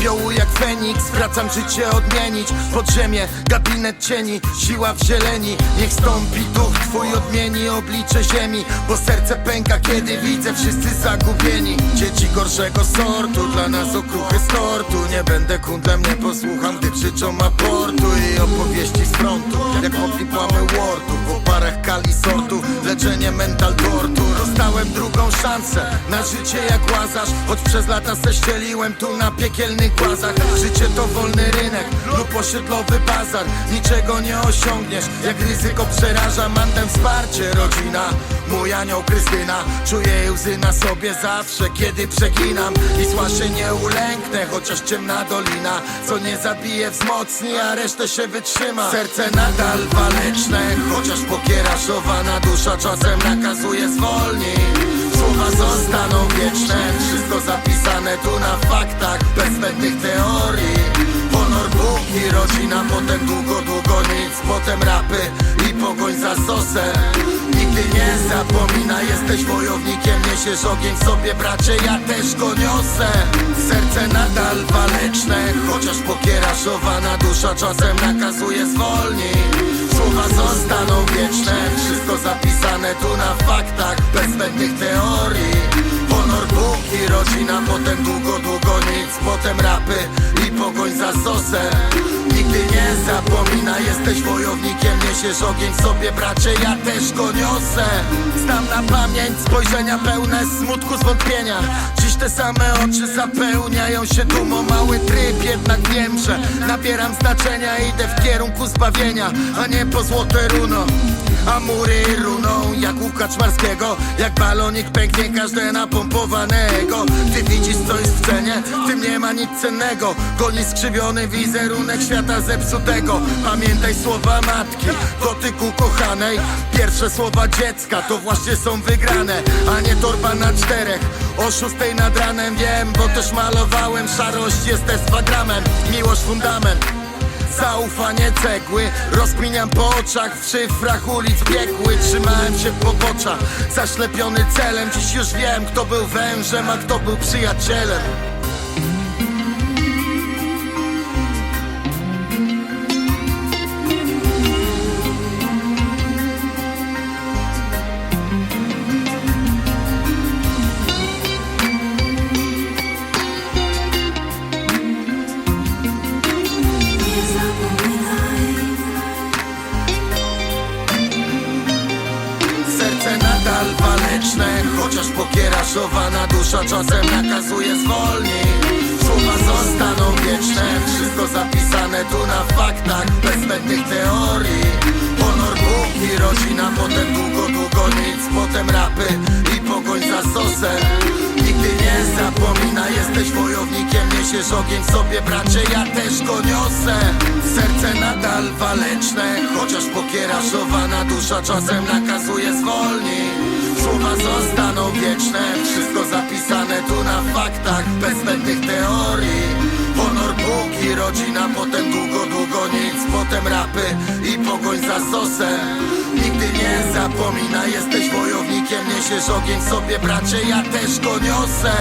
popiołu jak Feniks Wracam życie odmienić. Podziemie, gabinet cieni Siła w zieleni. Niech stąpi duch twój odmieni oblicze ziemi. Bo serce pęka kiedy widzę wszyscy zagubieni. Dzieci gorszego sortu Dla nas okruchy z tortu. Nie będę kundlem, nie posłucham Gdy krzyczą aportu I opowieści z frontu Jak mogli płamy wordu Kali sortu Leczenie mental tortu. Dostałem drugą szansę Na życie jak łazarz. Choć przez lata se ścieliłem tu na piekielnych głazach. Życie to wolny rynek lub osiedlowy bazar. Niczego nie osiągniesz Jak ryzyko przeraża. Mandem wsparcie rodzina Mój anioł Krystyna Czuję łzy na sobie zawsze Kiedy przeginam. I zła się nie ulęknę Chociaż ciemna dolina Co nie zabije wzmocni A resztę się wytrzyma. Serce nadal waleczne Chociaż pokieraszowana dusza Czasem nakazuje zwolnij Słowa zostaną wieczne Wszystko zapisane tu na faktach Bez zbędnych teorii. Honor, Bóg i rodzina Potem długo, długo nic Potem rapy i pogoń za sosem Nigdy nie zapomina. Jesteś wojownikiem, niesiesz ogień w sobie Bracie, ja też go niosę. Serce nadal waleczne Chociaż pokieraszowana dusza Czasem nakazuje zwolnij Słowa zostaną wieczne Wszystko zapisane tu na faktach Bez zbędnych teorii. Honor, Bóg i rodzina Potem długo, długo nic Potem rapy pogoń za sosem. Nigdy nie zapomina Jesteś wojownikiem, niesiesz ogień w sobie Bracie, ja też go niosę. Znam na pamięć spojrzenia pełne smutku, zwątpienia. Dziś te same oczy zapełniają się dumą Mały tryb, jednak wiem, że nabieram znaczenia Idę w kierunku zbawienia, a nie po złote runo. A mury runą jak u Kaczmarskiego Jak balonik pęknie każde napompowanego. Ty nic cennego. Goni skrzywiony wizerunek świata zepsutego. Pamiętaj słowa matki, dotyku kochanej. Pierwsze słowa dziecka to właśnie są wygrane A nie torba na czterech. O szóstej nad ranem wiem, bo też malowałem Szarość jest estwagramem, miłość fundament. Zaufanie cegły. Rozkminiam po oczach W szyfrach ulic biegły. Trzymałem się pobocza Zaślepiony celem. Dziś już wiem Kto był wężem A kto był przyjacielem pokieraszowana dusza Czasem nakazuje zwolnij Słowa zostaną wieczne Wszystko zapisane tu na faktach Bez zbędnych teorii. Honor, Bóg i rodzina Potem długo, długo nic Potem rapy i pogoń za sosem. Nigdy nie zapomina Jesteś wojownikiem, niesiesz ogień w sobie Bracie, ja też go niosę. Serce nadal waleczne Chociaż pokieraszowana dusza Czasem nakazuje zwolnij Słowa zostaną wieczne. Wszystko zapisane tu na faktach. Bez zbędnych teorii. Honor, Bóg i rodzina. Potem długo, długo nic. Potem rapy i pogoń za sosem. Nigdy nie zapomina. Jesteś wojownikiem, niesiesz ogień sobie Bracie, ja też go niosę